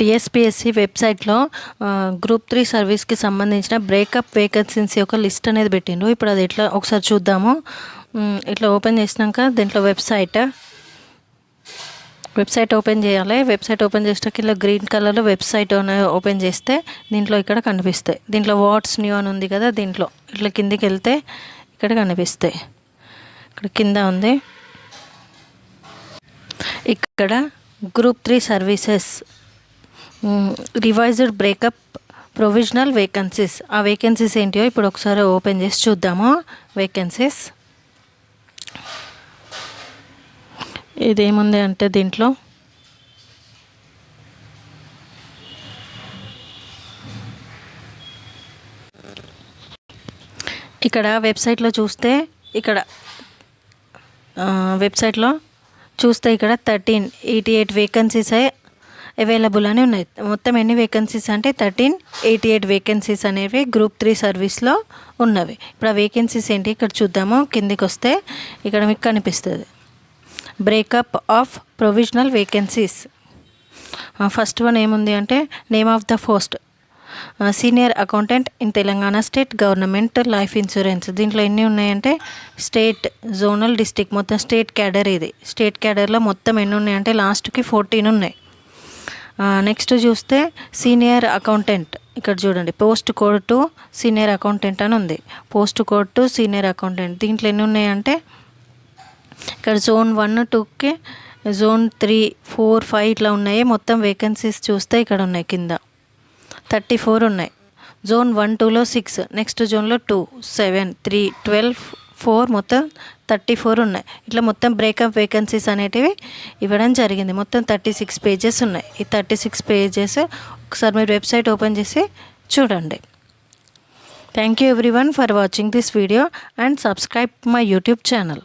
TSPSC వెబ్సైట్లో group three సర్వీస్కి సంబంధించిన బ్రేకప్ వేకెన్సీస్ యొక్క లిస్ట్ అనేది పెట్టిండు ఇప్పుడు అది ఎట్లా ఒకసారి చూద్దాము. ఇట్లా ఓపెన్ చేసినాక దీంట్లో వెబ్సైట్. వెబ్సైట్ ఓపెన్ చేయాలి. వెబ్సైట్ ఓపెన్ చేసాక ఇలా గ్రీన్ కలర్లో వెబ్సైట్ ఓపెన్ చేస్తే దీంట్లో ఇక్కడ కనిపిస్తాయి. దీంట్లో వాట్స్ న్యూ అని ఉంది కదా దీంట్లో. ఇట్లా కిందికి వెళ్తే ఇక్కడ కనిపిస్తాయి. ఇక్కడ కింద ఉంది. ఇక్కడ group three services revised breakup provisional vacancies. ఆ వేకెన్సీస్ ఏంటియో ఇప్పుడు ఒకసారి ఓపెన్ చేసి చూద్దాము. వేకెన్సీస్. ఇదేముంది అంటే దీంట్లో? ఇక్కడ వెబ్సైట్లో చూస్తే ఇక్కడ వెబ్సైట్లో చూస్తే ఇక్కడ thirteen eighty eight vacancies available అని ఉన్నాయి. మొత్తం ఎన్ని వేకెన్సీస్ అంటే థర్టీన్ ఎయిటీ ఎయిట్ వేకెన్సీస్ అనేవి గ్రూప్ త్రీ సర్వీస్లో ఉన్నవి. ఇప్పుడు ఆ వేకెన్సీస్ ఏంటి? ఇక్కడ చూద్దాము. కిందికి వస్తే ఇక్కడ మీకు కనిపిస్తుంది. Breakup of provisional vacancies first one ఏముంది అంటే name of the post senior accountant in Telangana state government life insurance దీంట్లో ఎన్ని ఉన్నాయంటే స్టేట్ జోనల్ డిస్టిక్ మొత్తం స్టేట్ క్యాడర్ ఇది. స్టేట్ క్యాడర్లో మొత్తం ఎన్ని ఉన్నాయంటే లాస్ట్కి ఫోర్టీన్ ఉన్నాయి. నెక్స్ట్ చూస్తే సీనియర్ అకౌంటెంట్ ఇక్కడ చూడండి post code two senior accountant అని ఉంది. Post code two senior accountant దీంట్లో ఎన్ని ఉన్నాయంటే ఇక్కడ జోన్ వన్ టూకి జోన్ త్రీ ఫోర్ ఫైవ్ ఇట్లా ఉన్నాయి. మొత్తం వేకెన్సీస్ చూస్తే ఇక్కడ ఉన్నాయి కింద. థర్టీ ఫోర్ ఉన్నాయి జోన్ వన్ టూలో సిక్స్ నెక్స్ట్ జోన్లో two seven three twelve four మొత్తం థర్టీ ఫోర్ ఉన్నాయి. ఇట్లా మొత్తం బ్రేకప్ వేకెన్సీస్ అనేటివి ఇవ్వడం జరిగింది. మొత్తం థర్టీ సిక్స్ పేజెస్ ఉన్నాయి. ఈ థర్టీ సిక్స్ పేజెస్ ఒకసారి మీరు వెబ్సైట్ ఓపెన్ చేసి చూడండి. Thank you everyone for watching this video and subscribe my YouTube channel